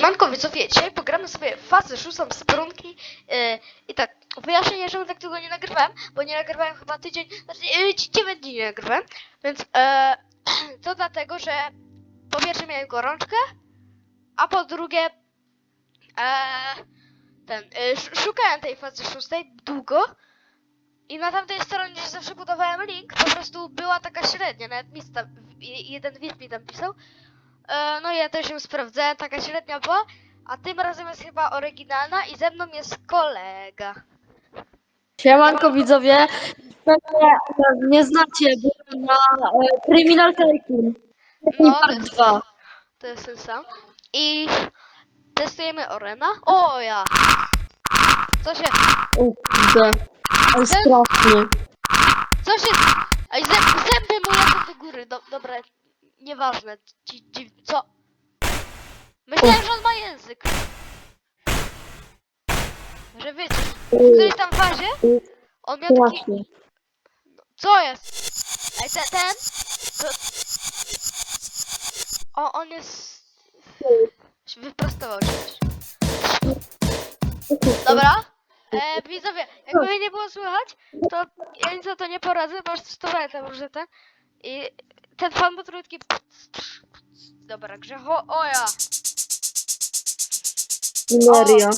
Siemanko widzowie, dzisiaj pogramy sobie fazę szóstą z brunki yy, i tak, wyjaśnienie, czemu tak długo nie nagrywałem, bo nie nagrywałem chyba tydzień, znaczy yy, 9 dni nie nagrywałem, więc yy, to dlatego, że po pierwsze miałem gorączkę, a po drugie yy, ten, yy, sz- szukałem tej fazy szóstej długo i na tamtej stronie, gdzie zawsze budowałem link, po prostu była taka średnia, nawet mi jeden widz mi tam pisał, E, no ja też ją sprawdzałem, taka średnia była, a tym razem jest chyba oryginalna i ze mną jest kolega. Siemanko widzowie, pewnie nie znacie, byłem na e, Criminal Tycoon. No, Part 2. To jest ten sam. I testujemy Orena. O ja! Co się... O kurde, ale strasznie. Co się... Ej, zęb, zęby mu lecą do góry. Do, dobra, nieważne. Ci? Myślałem, że on ma język. Że wiecie, w której tam fazie on miał taki... Strasznie. Co jest? Ej, ten, ten? To... O, on jest... Wyprostował się. Dobra? E, widzowie, jakby mnie nie było słychać, to ja nic za to nie poradzę, bo już tam różne ten. I ten fan był taki... Dobra, grzecho... O ja! Mineria.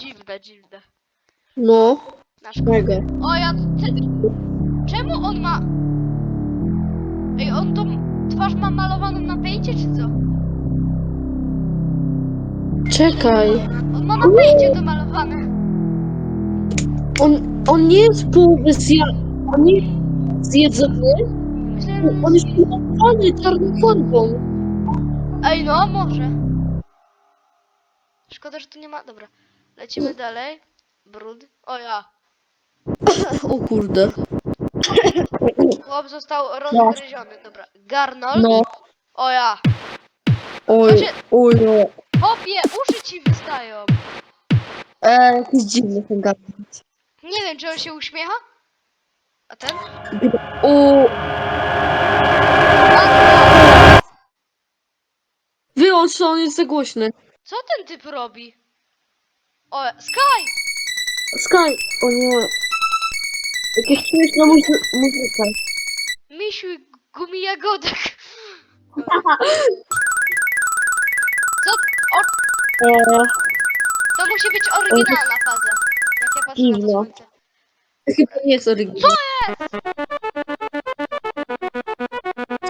Dziwne, dziwne. No, Nasz mega. O ja... Czemu on ma... Ej, on tą twarz ma malowaną na pejcie, czy co? Czekaj, On ma na pejcie to malowane. on, on nie jest połowy zja... On nie jest zjedzony, Myślę, że... on jest połowany czarną farbą. Ej, no, może. Szkoda, że tu nie ma... Dobra. Lecimy dalej. Brud. O ja. O kurde. Chłop został rozgryziony. Dobra. Garnold. No, O ja. oj, Znaczy- oj, no. Hopie, uszy ci wystają. E, jakiś dziwny ten gabinet. Nie wiem, czy on się uśmiecha? A ten? O, wyłącz, on jest za głośny. Co ten typ robi? O, Sky! Sky, o nie. Jakieś śmieszna muzy- muzyka. Misiu i gumi jagodek. Co? O, E, to musi być oryginalna faza. Jak ja patrzę na to Dziwne. słońce. to chyba nie jest oryginalne.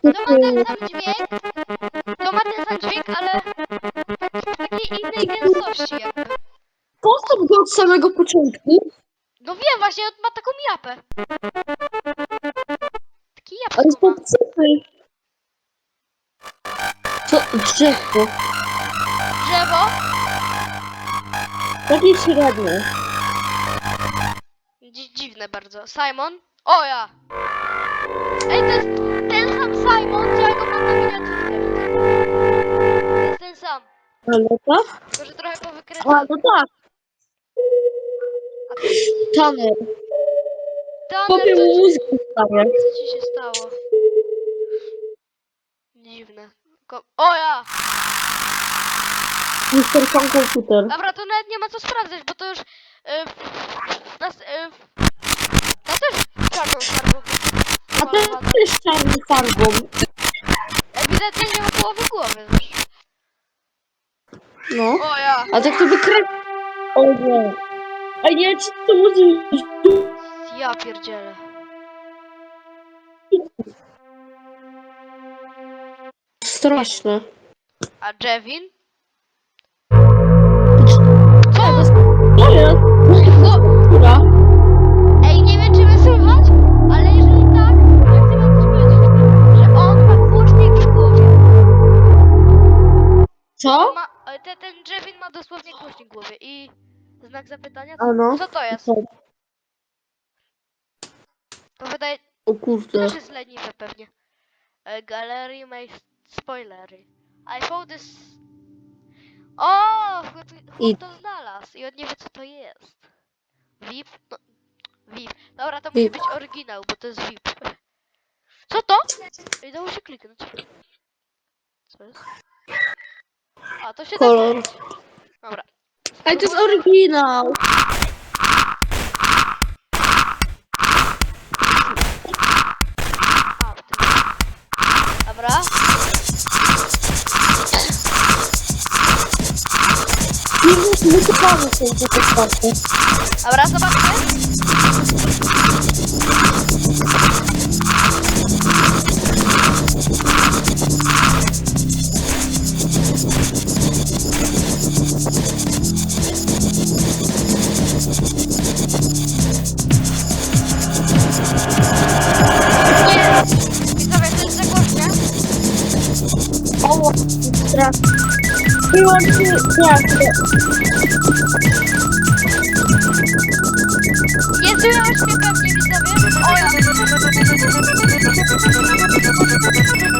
To ma ten sam dźwięk. Innej gęstości jakby. Postaw go od samego początku, No wiem, właśnie on ma taką japę. Taki ale japę ma. popsuty. Co? Drzewko. Drzewo. Takie średnie. Dzi dziwne bardzo. Simon. O ja. Ej, to jest Ale tak? Tylko, że trochę A, powykręcony. no tak. Tanner. Tanner, Kopię co mu ci, mózg stare. co ci się stało? Dziwne. Ko o ja. Mister Pan Komputer. Dobra, to nawet nie ma co sprawdzać, bo to już... Yy, nas, yy, to też czarną farbą. A ten też czarną farbą. Ewidentnie nie ma połowy głowy. No. O ja. A tak to wykrę... O nie. A nie, czy to może... Ja pierdzielę. Straszne. A Jevin? Co? Co? Jest? Która? Ej, nie wiem czy słychać, ale jeżeli tak, to chcę wam coś powiedzieć, że on ma głośnik w głowie. Co? Ma, e, te, ten Jevin ma dosłownie głośnik w głowie i znak zapytania? A no. Co to jest? Co? To wydaje, O kurde. też jest leniwe pewnie. E, Gallery my spoilery. I found this... O, chłop I- to znalazł i on nie wie co to jest. VIP? No, VIP. Dobra, to musi VIP. być oryginał, bo to jest VIP. Co to? Ej, dało się kliknąć. Co jest? A, to się kolor. da. Dobra. Ej, to jest oryginał. A, w tym. Dobra. Nie musi wycofamy strach. Wyłączy, nie, nie. Nie słychać mnie pewnie, widzowie. O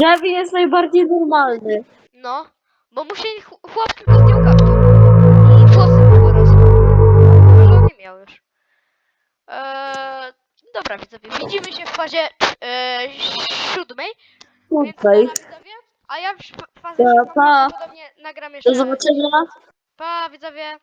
Javi jest najbardziej normalny. No, bo musi ch- chłop tylko dobra widzowie, widzimy się w fazie eee, siódmej. Więc dobra, widzowie, a ja w fazie Pa, siódmej pa. prawdopodobnie nagram jeszcze. Do zobaczenia. Pa widzowie.